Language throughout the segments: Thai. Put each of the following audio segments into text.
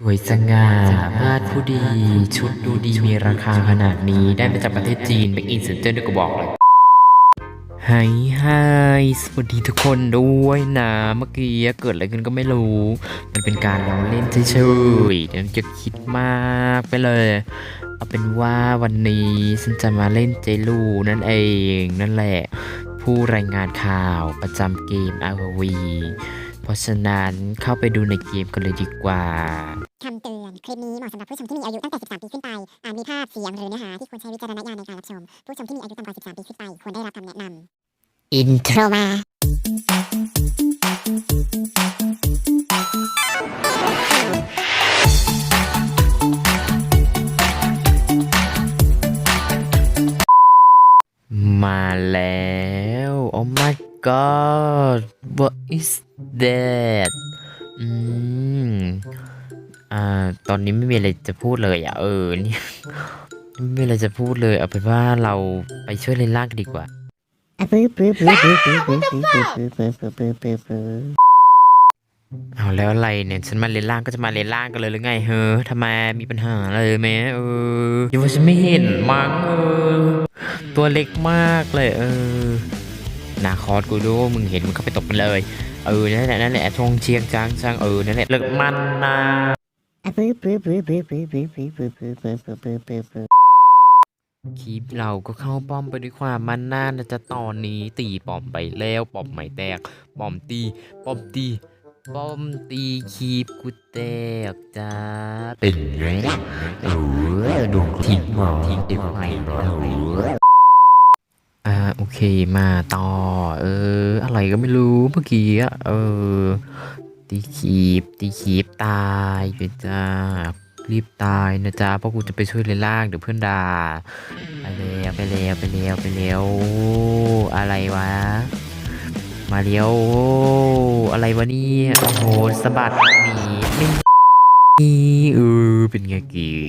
สวยสง่ามาดผู้ดี ชุดดูดีมีราคาขนาดนี้ได้มาจากประเทศจีนไปอินเซนเตอร์ด้วยก็บอกเลยไฮไฮสวัสดีทุกคนด้วยนะ เมื่อกี้เกิดอะไรขึ้นก็ไม่รู้ มันเป็นการลองเล่นเฉยๆเดี๋ยวจะคิดมากไปเลย เอาเป็นว่าวันนี้ฉันจะมาเล่นเจลูนั่นเองนั่นแหละ ผู้รายงานข่าวประจำเกม RV เพราะฉะนั้นเข้าไปดูในเกมกันเลยดีกว่า คลิปนี้เหมาะสำหรับผู้ชมที่มีอายุตั้งแต่ 13 ปีขึ้นไป อาจมีภาพเสียงหรือเนื้อหาที่ควรใช้วิจารณญาณในการรับชม ผู้ชมที่มีอายุต่ำกว่า 13 ปีขึ้นไปควรได้รับคำแนะนำอินโทรโทรมามาแล้ว Oh my god what is that อืม อ่า ตอนนี้ไม่มีอะไรจะพูดเลยอะ เออนี่ไม่มีอะไรจะพูดเลยเอาเป็นว่าเราไปช่วยเลนล่างกันดีกว่า เอาแล้วอะไรเนี่ยฉันมาเลนล่างก็จะมาเลนล่างกันเลยหรือไงเฮ้อทำไมมีปัญหาอะไรไหมเออยังว่าฉันไม่เห็นมั้งเออตัวเล็กมากเลยเออนาคอสกูดูมึงเห็นมึงเข้าไปตบมันเลย เออนั่นแหละนั่นแหละทงเชียงจางจางเออนั่นแหละเลิกมันนะ คลิปเราก็เข้าป้อมไปด้วยความมันน่านะจะตอนนี้ตีป้อมไปแล้วป้อมไม่แตกป้อมตีป้อมตีป้อมตีคีบกูแตกจ้าเป็นไงเออดวงทิ้งหมอทิ้งเด็กใหม่เอออ่าโอเคมาต่อ เออ อะไรก็ไม่รู้เมื่อกี้อะเออ ตีขีบตีขีบตายไปจ้ารีบตายนะจ๊ะเพราะกูจะไปช่วยเลยล่างเดี๋ยวเพื่อนด่าไปแล้วไปแล้วไปแล้วไปแล้วอะไรวะ มาเลี้ยวอะไรวะนี่โอ้โหสะบัดหนีไม่นี่เออเป็นไงกี่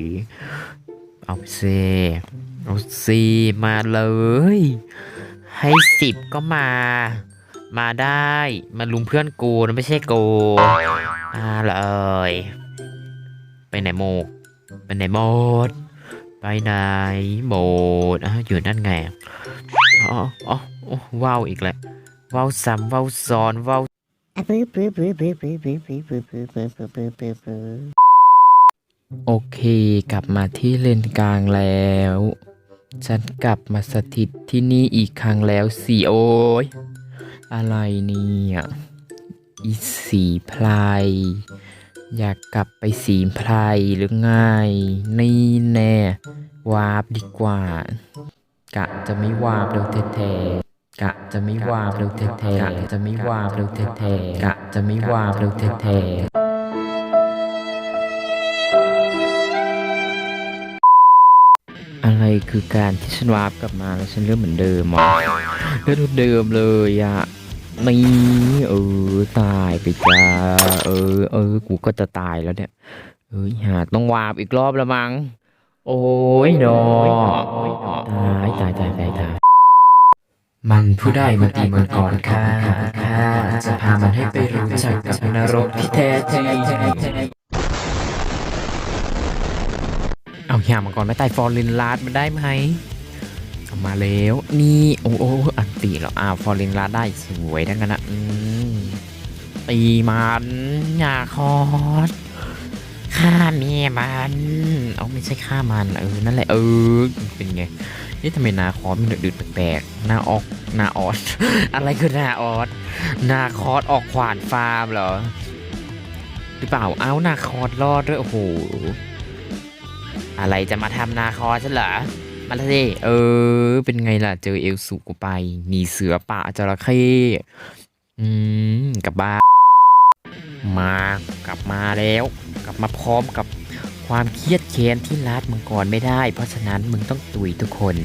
เอาเซเอาสิมาเลย ให้สิบก็มา มาได้มาลุมเพื่อนกูนะไม่ใช่กูมาเลยไปไหนโมกไปไหนหมดไปไหนหมดออยู่นั่นไงอ๋ออ๋ออ๋อว้าวอีกแล้วว้าวซ้ำว้าวซ้อนว้าวโอเค กลับมาที่เลนกลางแล้ว ฉันกลับมาสถิตที่นี่อีกครั้งแล้วสิโอ้ย อะไรเนี่ยอีสีพลายอยากกลับไปสีพลายหรือไงนี่แน่วาบดีกว่า กะจะไม่วาบเร็วแท้ๆกะจะไม่วาบเร็วแท้ๆกะจะไม่วาบเร็วแท้ๆกะจะไม่วาบเร็วแท้ อะไรคือการที่ฉันวาร์ปกลับมาแล้วฉันเริ่มเหมือนเดิมอะเริ่มเดิมเลยอะนี่เออตายไปจ้าเออ เออ กูก็จะตายแล้วเนี่ยเอ้ยหาต้องวาร์ปอีกรอบละมั้งโอ้ยดอตายตายตายตายตายมันผู้ได้มาตีมังกรข้าข้าจะพามันให้ไปรู้จักกับนรกที่แท้จริง เอาหยามังกรไม่ตายฟอร์ลินลาดมันได้ไหมมาแล้วนี่โอ้โอ้อันตีแล้วอ้าวฟอร์ลินลาดได้สวยทั้งนั้นนะอืมตีมันอย่าคอสฆ่าเมียมันเอาไม่ใช่ฆ่ามันเออนั่นแหละเออเป็นไงนี่ทำไมนาคอสมันดืดแปลกๆหน้าออกหน้าออสอะไรคือหน้าออสหน้าคอสออกขวานฟาร์มเหรอหรือเปล่าเอาหน้าคอสรอดด้วยโอ้โห อะไรจะมาทำนาคอฉันเหรอ มาสิเออ เป็นไงล่ะ เจอเอลสูกูไป หนีเสือป่าจระเข้อืมกลับบ้านมากลับมาแล้ว กลับมาพร้อมกับความเครียดแค้นที่รัดมังกรไม่ได้ เพราะฉะนั้นมึงต้องตุยทุกคน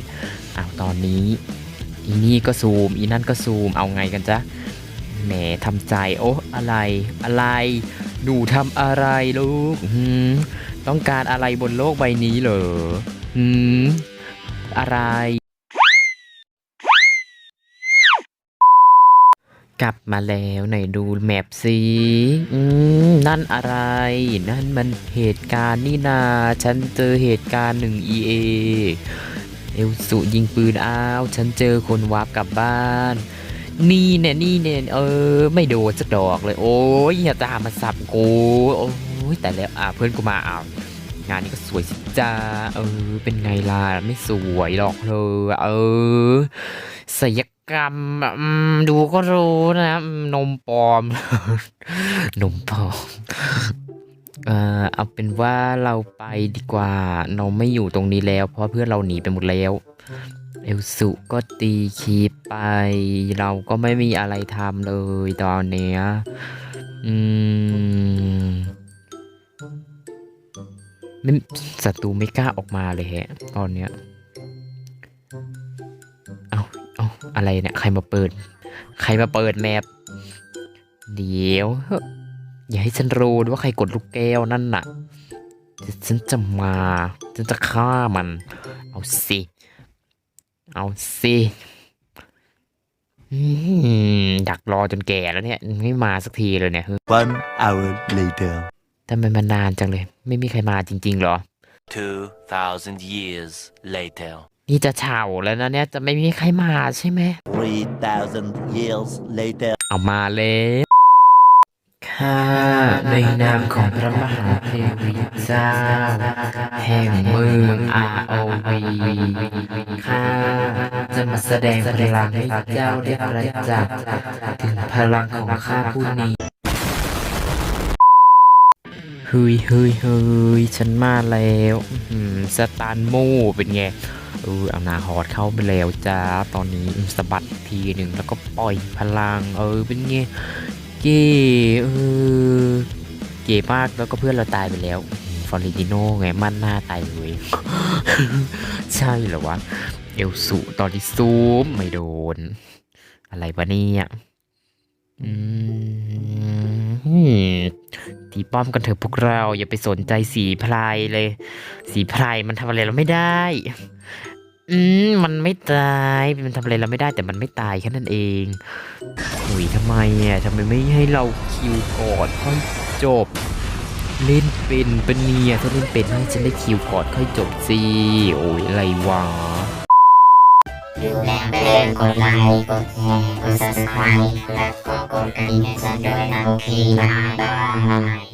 เอาตอนนี้ อีนี่ก็ซูม อีนั่นก็ซูม เอาไงกันจ๊ะแหมทำใจ โอ้อะไรอะไร หนูทำอะไรลูกหืม ต้องการอะไรบนโลกใบนี้เหรอหืม อะไร กลับมาแล้วไหนดูแมปสิอืม นั่นอะไร นั่นมันเหตุการณ์นี่นา ฉันเจอเหตุการณ์หนึ่ง EA เอลสุยิงปืนอ้าว ฉันเจอคนวาร์ปกลับบ้านนี่เนี่ยนี่เนี่ยเออ ไม่โดนสักดอกเลย โอ้ยอย่าตามมาสับกูโอ้ ยแต่แล้วอะเพื่อนกูมาอ้าวงานนี้ก็สวยสิจ้าเออ เป็นไงล่ะไม่สวยหรอกเธอเออศิลยกรรมดูก็รู้นะนมปลอม นมปลอมเอ่อเอาเป็นว่าเราไปดีกว่า เราไม่อยู่ตรงนี้แล้ว เพราะเพื่อนเราหนีไปหมดแล้วเอลสุก็ตีคีไป เราก็ไม่มีอะไรทำเลยตอนเนี้ยอืม ไม่ศัตรูไม่กล้าออกมาเลยแฮะตอนเนี้ย เอาเอาอะไรเนี่ย ใครมาเปิด ใครมาเปิดแมปเดี๋ยวเฮ้ยอย่าให้ฉันรู้ด้วยว่าใครกดลูกแก้วนั่นน่ะ ฉันจะมา ฉันจะฆ่ามัน เอาสิ เอาสิอืมดักรอจนแก่แล้วเนี่ย ไม่มาสักทีเลยเนี่ย One hour later. ทำไมมันนานจังเลย ไม่มีใครมาจริงๆเหรอ 2,000 years later. นี่จะเฉาแล้วนะเนี่ยจะไม่มีใครมาใช่ไหม3,000 years later. เอามาเลยข้าในนามของพระมหาเทวีเจ้า แห่งเมือง ROV ข้าจะมาแสดงพลังให้เจ้าได้ประจักษ์ถึงพลังของข้าผู้นี้ เฮ้ยเฮ้ยเฮ้ยฉันมาแล้วสตันโมเป็นไงเออเอานาฮอดเข้าไปแล้วจ้า ตอนนี้สะบัดทีหนึ่งแล้วก็ปล่อยพลัง เออเป็นไงเก๋เออเก๋มากแล้วก็เพื่อนเราตายไปแล้วฟอริติโนไงมันหน้าตายเลยใช่เหรอวะ เอลสุตอนที่ซูมไม่โดน อะไรวะเนี่ยอืม ตีป้อมกันเถอะพวกเราอย่าไปสนใจสีพลายเลย สีพลายมันทำอะไรเราไม่ได้ อืมมันไม่ตายมันทำอะไรเราไม่ได้แต่มันไม่ตายแค่นั้นเองหุยทำไมอะทำไมไม่ให้เราคิวก่อนค่อยจบ เล่นเป็นเป็นเนี่ยถ้าเล่นเป็นให้ฉันได้คิวก่อนค่อยจบสิโอ้ยอะไรวะ ดูแลไม่เล่นกดไลค์กดแชร์กด subscribe และก็กดกระดิ่งให้ฉันด้วยนะโอเคนะบ๊ายบาย